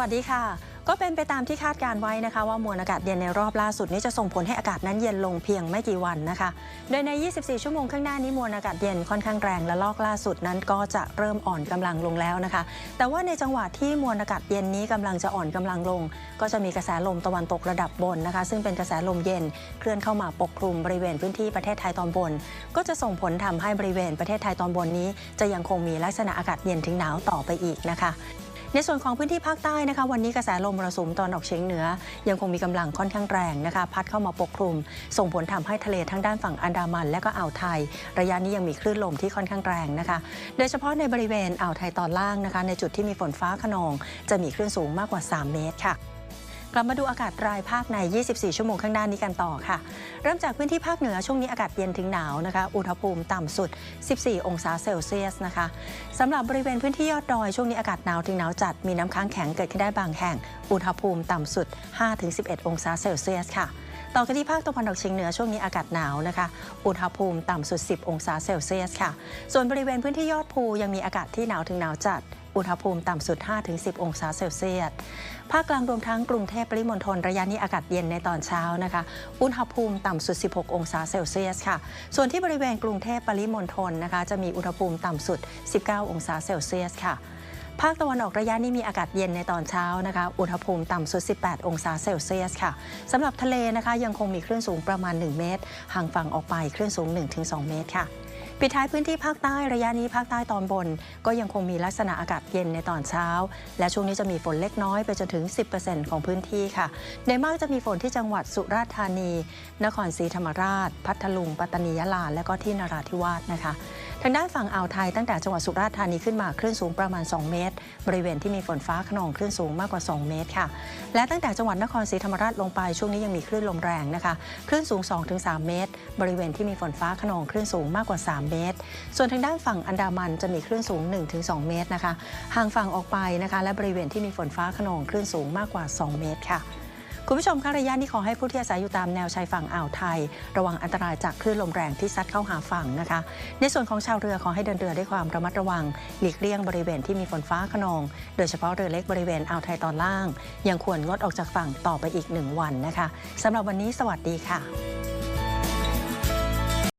วัสดีค่ะ ก็เป็นไปตามที่คาดการไว้นะคะ ว่ามวลอากาศเย็นในรอบล่าสุดนี้จะส่งผลให้อากาศนั้นเย็นลงเพียงไม่กี่วันนะคะ โดยใน 24 ชั่วโมงข้างหน้านี้มวลอากาศเย็นค่อนข้างแรงและลอกล่าสุดนั้นก็จะเริ่มอ่อนกำลังลงแล้วนะคะ แต่ว่าในจังหวะที่มวลอากาศเย็นนี้กำลังจะอ่อนกำลังลง ก็จะมีกระแสลมตะวันตกระดับบนนะคะ ซึ่งเป็นกระแสลมเย็นเคลื่อนเข้ามาปกคลุมบริเวณพื้นที่ประเทศไทยตอนบน ก็จะส่งผลทำให้บริเวณประเทศไทยตอนบนนี้ จะยังคงมีลักษณะอากาศเย็นถึงหนาวต่อไปอีกนะคะ ในส่วนของพื้นที่ภาคใต้นะคะวันนี้กระแสลมมรสุมตอนออกเฉียงเหนือ ยังคงมีกำลังค่อนข้างแรงนะคะ พัดเข้ามาปกคลุม ส่งผลทำให้ทะเลทั้งด้านฝั่งอันดามัน และก็อ่าวไทย ระยะนี้ยังมีคลื่นลมที่ค่อนข้างแรงนะคะ โดยเฉพาะในบริเวณอ่าวไทยตอนล่างนะคะ ในจุดที่มีฝนฟ้าขนอง จะมีคลื่นสูงมากกว่า 3 เมตรค่ะ กลับมาดูอากาศรายภาคใน 24 ชั่วโมงข้างหน้านี้กันต่อค่ะ เริ่มจากพื้นที่ภาคเหนือช่วงนี้อากาศเย็นถึงหนาวนะคะ อุณหภูมิต่ำสุด 14 องศาเซลเซียสนะคะสำหรับบริเวณพื้นที่ยอดดอยช่วงนี้อากาศหนาวถึงหนาวจัด มีน้ำค้างแข็งเกิดขึ้นได้บางแห่ง อุณหภูมิต่ำสุด 5-11 องศาเซลเซียสค่ะต่อกันที่ภาคตะวันออกเฉียงเหนือช่วงนี้อากาศหนาวนะคะ อุณหภูมิต่ำสุด 10 องศาเซลเซียสค่ะ ส่วนบริเวณพื้นที่ยอดภูยังมีอากาศที่หนาวถึงหนาวจัด อุณหภูมิต่ำสุด 5-10 องศาเซลเซียส ภาคกลางรวมทั้งกรุงเทพปริมณฑลระยะนี้อากาศเย็นในตอนเช้านะคะ อุณหภูมิต่ำสุด 16 องศาเซลเซียสค่ะ ส่วนที่บริเวณกรุงเทพปริมณฑลนะคะ จะมีอุณหภูมิต่ำสุด 19 องศาเซลเซียสค่ะภาคตะวันออกระยะนี้มีอากาศเย็นในตอนเช้านะคะ อุณหภูมิต่ำสุด 18 องศาเซลเซียสค่ะ สำหรับทะเลนะคะยังคงมีคลื่นสูงประมาณ 1 เมตร ห่างฝั่งออกไปคลื่นสูง 1-2 เมตรค่ะ ปิดท้ายพื้นที่ภาคใต้ระยะนี้ภาคใต้ตอนบน ก็ยังคงมีลักษณะอากาศเย็นในตอนเช้า และช่วงนี้จะมีฝนเล็กน้อยไปจนถึง 10%ของพื้นที่ค่ะโดยมากจะมีฝนที่จังหวัดสุราษฎร์ธานี นครศรีธรรมราช พัทลุง ปัตตานียะลาและก็ที่นราธิวาสนะคะ ทางด้านฝั่งอ่าวไทยตั้งแต่จังหวัดสุราษฎร์ธานีขึ้นมาคลื่นสูงประมาณ 2 เมตร บริเวณที่มีฝนฟ้าขนองคลื่นสูงมากกว่า 2 เมตรค่ะ และตั้งแต่จังหวัดนครศรีธรรมราชลงไปช่วงนี้ยังมีคลื่นลมแรงนะคะคลื่นสูง 2-3 เมตร บริเวณที่มีฝนฟ้าขนองคลื่นสูงมากกว่า 3เมตร ส่วนทางด้านฝั่งอันดามันจะมีคลื่นสูง 1-2 เมตรนะคะ ห่างฝั่งออกไปนะคะ และบริเวณที่มีฝนฟ้าขนองคลื่นสูงมากกว่า 2 เมตรค่ะคุณผู้ชมคะระยะนี้ขอให้ผู้ที่อาศัยอยู่ตามแนวชายฝั่งอ่าวไทย ระวังอันตรายจากคลื่นลมแรงที่ซัดเข้าหาฝั่งนะคะ ในส่วนของชาวเรือขอให้เดินเรือด้วยความระมัดระวัง หลีกเลี่ยงบริเวณที่มีฝนฟ้าขนอง โดยเฉพาะเรือเล็กบริเวณอ่าวไทยตอนล่าง ยังควรงดออกจากฝั่งต่อไปอีกหนึ่งวันนะคะสำหรับวันนี้สวัสดีค่ะ